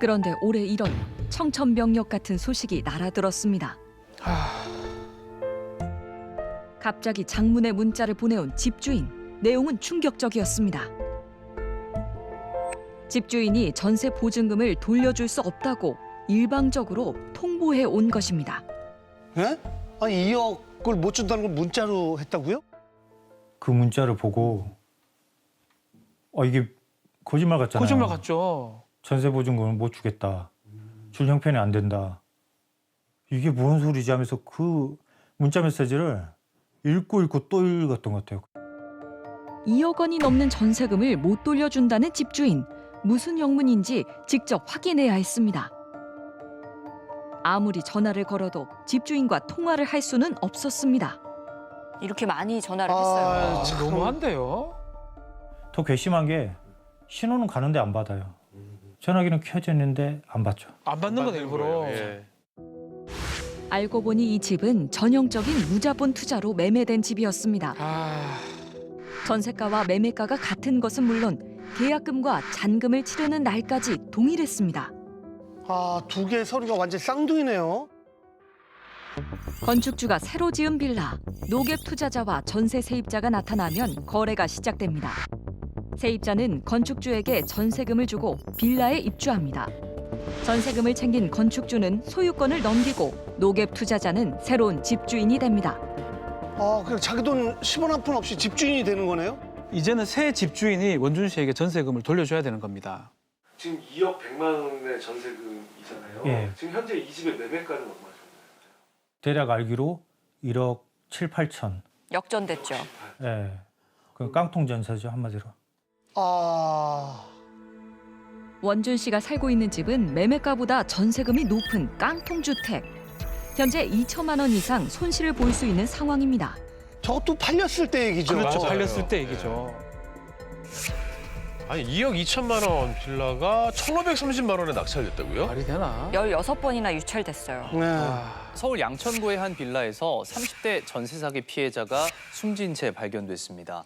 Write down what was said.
그런데 올해 1월 청천벽력 같은 소식이 날아들었습니다. 갑자기 장문의 문자를 보내온 집주인. 내용은 충격적이었습니다. 집주인이 전세 보증금을 돌려줄 수 없다고 일방적으로 통보해 온 것입니다. 예? 아니 2억을 못 준다는 걸 문자로 했다고요? 그 문자를 보고 어 이게 거짓말 같잖아요. 거짓말 같죠. 전세 보증금을 못 주겠다. 줄 형편이 안 된다. 이게 무슨 소리지 하면서 그 문자 메시지를 읽고 읽고 또 읽었던 것 같아요. 2억 원이 넘는 전세금을 못 돌려준다는 집주인. 무슨 영문인지 직접 확인해야 했습니다. 아무리 전화를 걸어도 집주인과 통화를 할 수는 없었습니다. 이렇게 많이 전화를 아, 했어요. 아, 참. 너무한데요. 더 괘씸한 게 신호는 가는데 안 받아요. 전화기는 켜져 있는데 안 받죠. 안 받는 건 일부러. 예. 알고 보니 이 집은 전형적인 무자본 투자로 매매된 집이었습니다. 아, 전세가와 매매가가 같은 것은 물론 계약금과 잔금을 치르는 날까지 동일했습니다. 아, 두 개의 서류가 완전 쌍둥이네요. 건축주가 새로 지은 빌라, 노갭 투자자와 전세 세입자가 나타나면 거래가 시작됩니다. 세입자는 건축주에게 전세금을 주고 빌라에 입주합니다. 전세금을 챙긴 건축주는 소유권을 넘기고 노갭 투자자는 새로운 집주인이 됩니다. 아, 그냥 자기 돈 10원 한 푼 없이 집주인이 되는 거네요? 이제는 새 집주인이 원준 씨에게 전세금을 돌려줘야 되는 겁니다. 지금 2억 100만 원의 전세금이잖아요. 예. 지금 현재 이 집의 매매가는 얼마 정도? 대략 알기로 1억 7, 8천. 역전됐죠. 예. 그 깡통 전세죠 한마디로. 아, 원준 씨가 살고 있는 집은 매매가보다 전세금이 높은 깡통 주택. 현재 2천만 원 이상 손실을 볼 수 있는 상황입니다. 저것도 팔렸을 때 얘기죠. 그렇죠. 맞아요. 팔렸을 때 얘기죠. 아니 2억 2천만 원 빌라가 1,530만 원에 낙찰됐다고요? 말이 되나? 16번이나 유찰됐어요. 네. 아, 서울 양천구의 한 빌라에서 30대 전세 사기 피해자가 숨진 채 발견됐습니다.